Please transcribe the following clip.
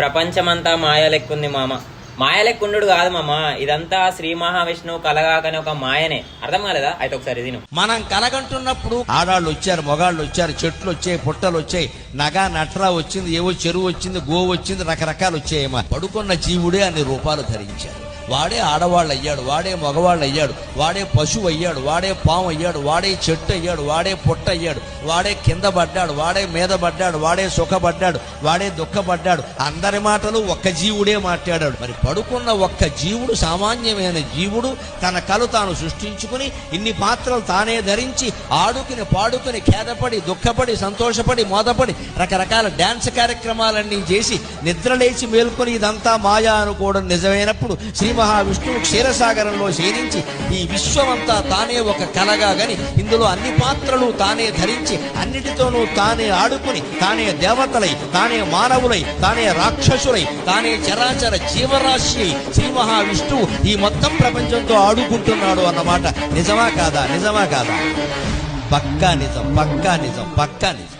ప్రపంచమంతా మాయ లెక్కుంది మామ. మాయలెక్కుండు కాదు మామ. ఇదంతా శ్రీ మహావిష్ణువు కలగాకనే ఒక మాయనే. అర్థం కాలేదా? అయితే ఒకసారి తిను మనం కలగంటున్నప్పుడు ఆడాళ్ళు వచ్చారు మొగాళ్ళు వచ్చారు చెట్లు వచ్చాయి పుట్టలు వచ్చాయి నగ నట్రా వచ్చింది ఏవో చెరువు వచ్చింది గో వచ్చింది రకరకాలు వచ్చాయమ్మా పడుకున్న జీవుడే అన్ని రూపాలు ధరించారు వాడే ఆడవాళ్ళు అయ్యాడు వాడే మగవాళ్ళు అయ్యాడు వాడే పశువు అయ్యాడు వాడే పాము అయ్యాడు వాడే చెట్టు అయ్యాడు వాడే పొట్ట అయ్యాడు వాడే కింద పడ్డాడు వాడే మీద పడ్డాడు వాడే సుఖపడ్డాడు వాడే దుఃఖపడ్డాడు. అందరి మాటలు ఒక్క జీవుడే మాట్లాడాడు. మరి పడుకున్న ఒక్క జీవుడు సామాన్యమైన జీవుడు తన కలు తాను సృష్టించుకుని ఇన్ని పాత్రలు తానే ధరించి ఆడుకుని పాడుకుని ఖేదపడి దుఃఖపడి సంతోషపడి మోదపడి రకరకాల డ్యాన్స్ కార్యక్రమాలన్నీ చేసి నిద్రలేచి మేల్కొని ఇదంతా మాయా అనుకోవడం నిజమైనప్పుడు శ్రీమ మహావిష్ణువు క్షీరసాగరంలో శయనించి ఈ విశ్వమంతా తానే ఒక కలగా గని. ఇందులో అన్ని పాత్రలు తానే ధరించి అన్నిటితోనూ తానే ఆడుకుని తానే దేవతలై తానే మానవులై తానే రాక్షసులై తానే చరాచర జీవరాశి శ్రీ మహావిష్ణువు ఈ మొత్తం ప్రపంచంతో ఆడుకుంటున్నాడు అన్నమాట. నిజమా కాదా? నిజమా కాదా? పక్కా నిజం పక్కా నిజం పక్కా నిజం.